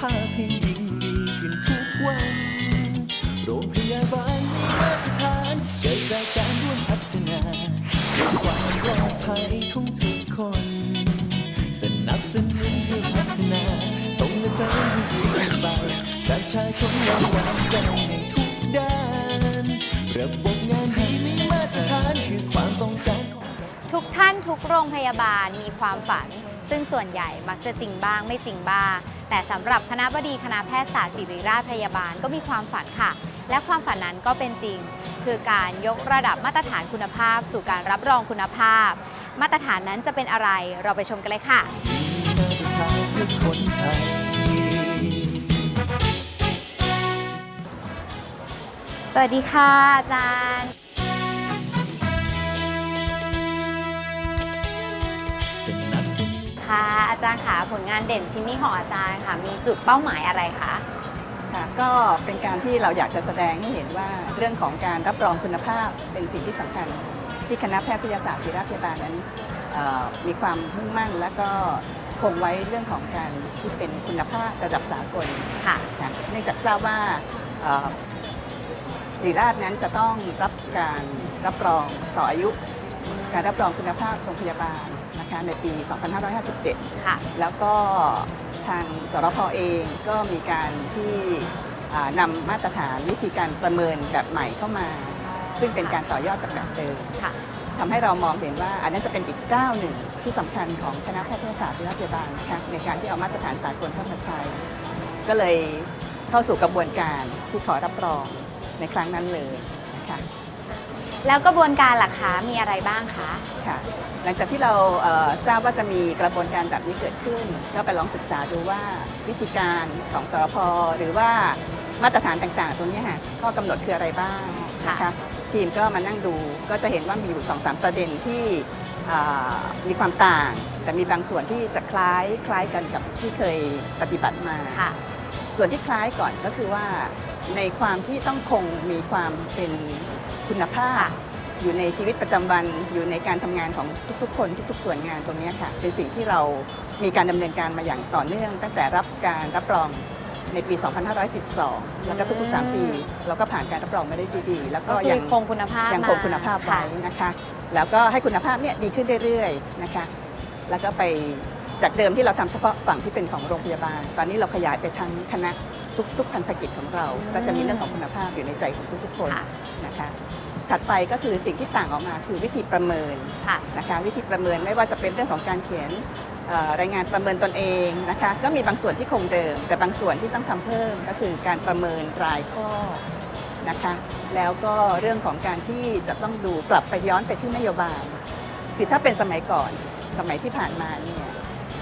ภาพให้ยิ่งดีขึ้นทุกวัน โรงพยาบาลมีมาตรฐานเกิดจากการร่วมพัฒนาเพื่อความปลอดภัยของทุกคน สนับสนุนเพื่อพัฒนา ส่งและเสริมให้ชีวิตไปประชาชนไว้วางใจในทุกด้าน ระบบงานดีมีมาตรฐานคือความต้องการของ ทุกท่านทุกโรงพยาบาลมีความฝัน ซึ่งส่วนใหญ่มักจะจริงบ้างไม่จริงบ้าง แต่สำหรับคณะบดีคณะแพทยศาสตร์ศิริราชพยาบาลก็มีความฝันค่ะ และความฝันนั้นก็เป็นจริง คือการยกระดับมาตรฐานคุณภาพ สู่การรับรองคุณภาพ มาตรฐานนั้นจะเป็นอะไรเราไปชมกันเลยค่ะมาตรฐานเพื่อคนไทยสวัสดีค่ะอาจารย์ อาจารย์ค่ะผลงานเด่นชิ้นนี้ของอาจารย์ค่ะ มีจุดเป้าหมายอะไรคะ ค่ะก็เป็นการที่เราอยากจะแสดงให้เห็นว่าเรื่องของการรับรองคุณภาพเป็นสิ่งที่สำคัญ ที่คณะแพทยศาสตร์ศิริราชพยาบาลนั้นเอ่อมีความมุ่งมั่น และก็คงไว้เรื่องของการที่เป็นคุณภาพระดับสากลค่ะค่ะเนื่องจากทราบว่าเอ่อศิริราชนั้นจะต้องรับการรับรองต่ออายุ การรับรองคุณภาพโรงพยาบาล นะคะในปี 2557 ค่ะ แล้วก็ทางสรพเองก็มีการที่อ่านำมาตรฐานวิธีการประเมินแบบใหม่เข้ามา ซึ่งเป็นการต่อยอดจากแบบเดิมค่ะ ทำให้เรามองเห็นว่าอันนั้นจะเป็นอีกก้าวหนึ่งที่สำคัญของคณะแพทยศาสตร์ศิริราชพยาบาลนะคะในการที่เอามาตรฐานสากลเข้ามาใช้ ก็เลยเข้าสู่กระบวนการที่ขอรับรองในครั้งนั้นเลยนะคะ แล้วกระบวนการล่ะคะมีอะไรบ้างคะ ค่ะหลังจากที่เราเอ่อทราบว่าจะมีกระบวนการแบบนี้เกิดขึ้น ก็ไปลองศึกษาดูว่าวิธีการของสรพหรือว่ามาตรฐานต่างๆ ตรงนี้ค่ะข้อกำหนดคืออะไรบ้างนะคะทีมก็มานั่งดูก็จะเห็นว่ามีอยู่สองสามประเด็นที่อ่ามีความต่าง แต่มีบางส่วนที่จะคล้ายคล้ายกันกับที่เคยปฏิบัติมา ค่ะ ส่วนที่คล้ายก่อนก็คือว่าในความที่ต้องคงมีความเป็น คุณภาพค่ะอยู่ในชีวิตประจำวันอยู่ในการทำงานของทุกๆ คนทุกๆ ส่วนงานตรงเนี้ยค่ะเป็นสิ่งที่เรามีการดำเนินการมาอย่างต่อเนื่อง ตั้งแต่รับการรับรองในปี 2542 แล้วก็ทุกๆ 3 ปี เราก็ผ่านการรับรองมาได้ดีๆ แล้วก็ก็คืยัองคงคุณภาพยังมาคงคุณภาพไว้ค่ะ นะคะ แล้วก็ให้คุณภาพเนี่ยดีขึ้นเรื่อยๆนะคะ แล้วก็ไปจากเดิมที่เราทำเฉพาะฝั่งที่เป็นของโรงพยาบาล ตอนนี้เราขยายไปทั้งคณะ ทุกๆพันธกิจของเรา ก็จะมีเรื่องของคุณภาพอยู่ในใจของทุกๆคนค่ะนะคะถัดไปก็คือสิ่งที่ต่างออกมาคือวิธีประเมินค่ะนะคะวิธีประเมินไม่ว่าจะเป็นเรื่องของการเขียนเอ่อรายงานประเมินตนเองนะคะก็มีบางส่วนที่คงเดิม แต่บางส่วนที่ต้องทำเพิ่มก็คือการประเมินรายข้อนะคะแล้วก็เรื่องของการที่จะต้องดูกลับไปย้อนไปที่นโยบายคือถ้าเป็นสมัยก่อนสมัยที่ผ่านมาเนี่ย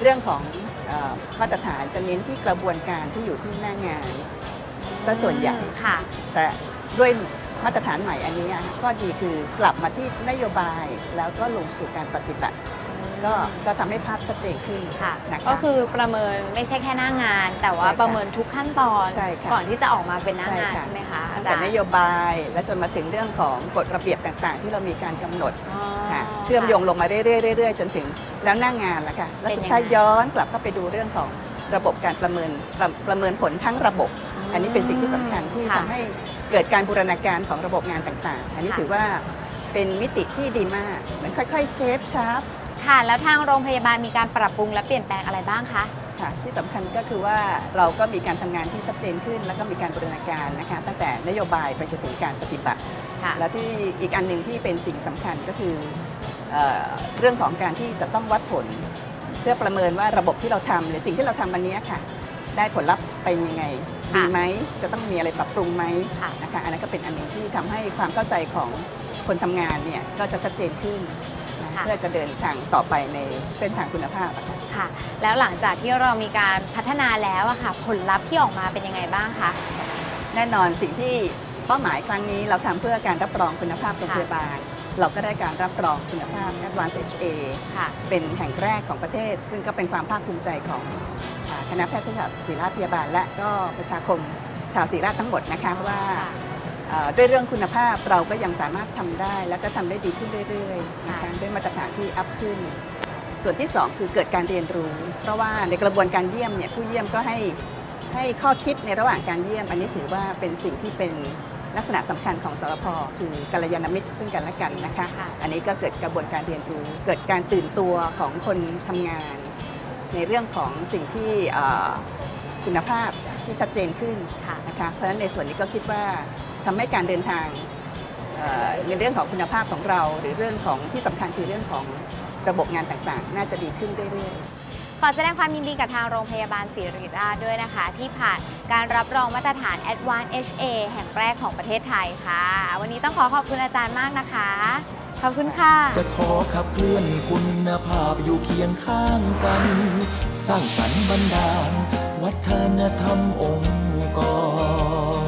เรื่องของเออ มาตรฐานจะเน้นที่กระบวนการที่อยู่ที่หน้างานซะส่วนใหญ่ค่ะ แต่ด้วยมาตรฐานใหม่อันนี้อะก็ดีคือกลับมาที่นโยบายแล้วก็ลงสู่การปฏิบัติ ก็ก็ทำให้ภาพชัดเจนขึ้นค่ะนะคะ ก็คือประเมินไม่ใช่แค่หน้างาน แต่ว่าใช่ค่ะประเมินทุกขั้นตอนใช่ค่ะก่อนที่จะออกมาเป็นหน้างานใช่ค่ะ ใช่ไหมคะอาตั้งจาแต่รย์นโยบายและจนมาถึงเรื่องของกฎระเบียบต่างๆ ที่เรามีการกำหนดอ๋อค่ะเชื่อมโยงลงมาเรื่อยๆเรื่อยๆจนถึง แล้วหน้างานละค่ะแล้วสุดท้ายเป็นยังไงย้อนกลับเข้าไปดูเรื่องของระบบการประเมินประประเมินผลทั้งระบบ อันนี้เป็นสิ่งที่สำคัญที่ค่ะทำให้เกิดการบูรณาการของระบบงานต่างๆ อันนี้ค่ะ ถือว่าเป็นมิติที่ดีมากเหมือนค่อยๆเชฟชาร์ปค่ะ แล้วทางโรงพยาบาลมีการปรับปรุงและเปลี่ยนแปลงอะไรบ้างคะ ค่ะที่สำคัญก็คือว่าเราก็มีการทำงานที่ชัดเจนขึ้น แล้วก็มีการบูรณาการนะคะตั้งแต่นโยบายไปจนถึงการปฏิบัติ ค่ะ และที่อีกอันหนึ่งที่เป็นสิ่งสำคัญก็คือ เอ่อเรื่องของการที่จะต้องวัดผล เพื่อประเมินว่าระบบที่เราทำหรือสิ่งที่เราทำวันนี้ค่ะ ได้ผลลัพธ์ไปยังไงค่ะดีไหมจะต้องมีอะไรปรับปรุงไหมค่ะนะคะอันนั้นก็เป็นอันหนึ่งที่ทำให้ความเข้าใจของคนทำงานเนี่ยก็จะชัดเจนขึ้นนะค่ะเพื่อจะเดินทางต่อไปในเส้นทางคุณภาพอะค่ะค่ะ แล้วหลังจากที่เรามีการพัฒนาแล้วอะค่ะ ผลลัพธ์ที่ออกมาเป็นยังไงบ้างคะแน่นอนสิ่งที่เป้าหมายครั้งนี้เราทำเพื่อการรับรองคุณภาพโรงพยาบาล เราก็ได้การรับรองคุณภาพ Advanced HA ค่ะ เป็นแห่งแรกของประเทศ ซึ่งก็เป็นความภาคภูมิใจของอ่าคณะแพทยศาสตร์ศิริราชพยาบาล และก็ประชาคมชาวศิริราชทั้งหมดนะคะว่าเอ่อด้วยเรื่องคุณภาพเราก็ยังสามารถทำได้ แล้วก็ทำได้ดีขึ้นเรื่อยๆนะคะด้วยมาตรฐานที่อัพขึ้น ส่วนที่ 2 คือเกิดการเรียนรู้ เพราะว่าในกระบวนการเยี่ยมเนี่ยผู้เยี่ยมก็ให้ให้ข้อคิดในระหว่างการเยี่ยม อันนี้ถือว่าเป็นสิ่งที่เป็น ลักษณะสำคัญของสรพคือกัลยาณมิตรซึ่งกันและกันนะคะค่ะอันนี้ก็เกิดกระบวนการเรียนรู้ เกิดการตื่นตัวของคนทำงาน ในเรื่องของสิ่งที่เอ่อคุณภาพที่ชัดเจนขึ้นค่ะนะคะ เพราะฉะนั้นในส่วนนี้ก็คิดว่าทำให้การเดินทางเอ่อในเรื่องของคุณภาพของเรา หรือเรื่องของที่สำคัญคือเรื่องของระบบงานต่างๆ น่าจะดีขึ้นเรื่อยๆ ขอแสดงความยินดีกับทางโรงพยาบาลศิริราชด้วยนะคะ ที่ผ่านการรับรองมาตรฐาน Advanced HA แห่งแรกของประเทศไทยค่ะ วันนี้ต้องขอขอบคุณอาจารย์มากนะคะ ขอบคุณค่ะ จะขอขับเคลื่อนคุณภาพอยู่เคียงข้างกัน สร้างสรรค์บรรดาลวัฒนธรรมองค์กร